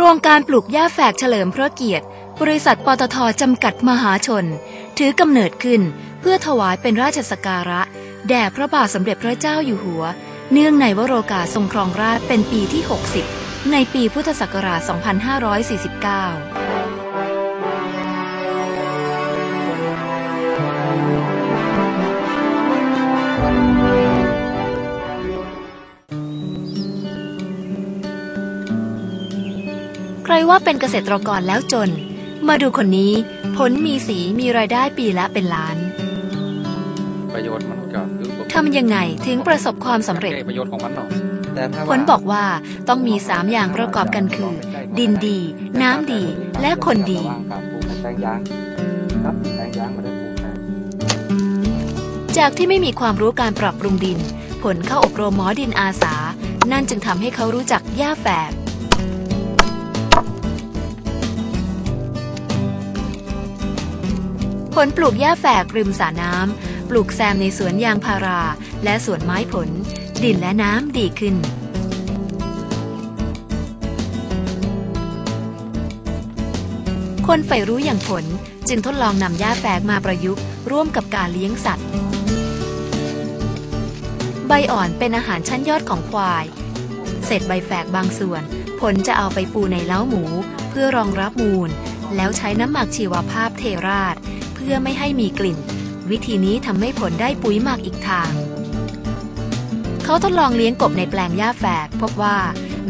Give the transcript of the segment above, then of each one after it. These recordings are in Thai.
ครงการปลูกหญ้าแฝกเฉลิมพระเกียรติ บริษัทปตทจำกัดมหาชน ถือกำเนิดขึ้นเพื่อถวายเป็นราชสการะ แด่พระบาทสมเด็จพระเจ้าอยู่หัว เนื่องในวโรกาสทรงครองราชเป็นปีที่ 60 ในปีพุทธศักราช 2549 ใครว่าเป็นเกษตรกรแล้วจน มาดูคนนี้ ผลมีสีมีรายได้ปีละเป็นล้าน ประโยชน์มันก็คือทำยังไงถึงประสบความสำเร็จ ประโยชน์ของมันเนาะแต่ถ้าผลบอกว่าต้องมีสามอย่างประกอบกันคือ ดินดี น้ำดี และคนดี ระหว่างการปลูกในแปลงยางครับแปลงยางไม่ได้ปลูกแต่จากที่ไม่มีความรู้การปรับปรุงดิน ผลเข้าอบรมหมอดินอาสา นั่นจึงทำให้เขารู้จักหญ้าแฝก ผลปลูกหญ้าแฝกริมสระน้ำ ปลูกแซมในสวนยางพารา และสวนไม้ผล ดินและน้ำดีขึ้นคนใฝ่รู้อย่างผลจึงทดลองนำหญ้าแฝกมาประยุกต์ ร่วมกับการเลี้ยงสัตว์ ใบอ่อนเป็นอาหารชั้นยอดของควาย เศษใบแฝกบางส่วน ผลจะเอาไปปูในเล้าหมู เพื่อรองรับมูล แล้วใช้น้ำหมักชีวภาพเทราด เพื่อไม่ให้มีกลิ่น วิธีนี้ทำให้ผลได้ปุ๋ยหมักอีกทาง เขาทดลองเลี้ยงกบในแปลงหญ้าแฝก พบว่า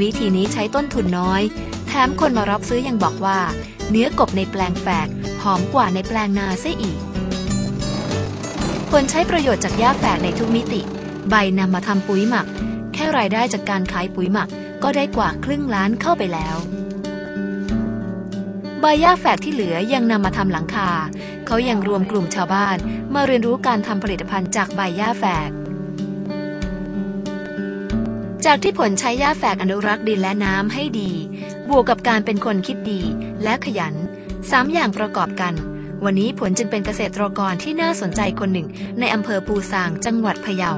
วิธีนี้ใช้ต้นทุนน้อย แถมคนมารับซื้อยังบอกว่า เนื้อกบในแปลงแฝกหอมกว่าในแปลงนาเสียอีกควรใช้ประโยชน์จากหญ้าแฝกในทุกมิติ ใบนำมาทำปุ๋ยหมัก แค่รายได้จากการขายปุ๋ยหมักก็ได้กว่าครึ่งล้านเข้าไปแล้ว ใบหญ้าแฝกที่เหลือยังนำมาทำหลังคา เขายังรวมกลุ่มชาวบ้านมาเรียนรู้การทำผลิตภัณฑ์จากใบหญ้าแฝก จากที่ผลใช้หญ้าแฝกอนุรักษ์ดินและน้ำให้ดี บวกกับการเป็นคนคิดดีและขยันสามอย่างประกอบกัน วันนี้ผลจึงเป็นเกษตรกรที่น่าสนใจคนหนึ่งในอำเภอปูซางจังหวัดพะเยา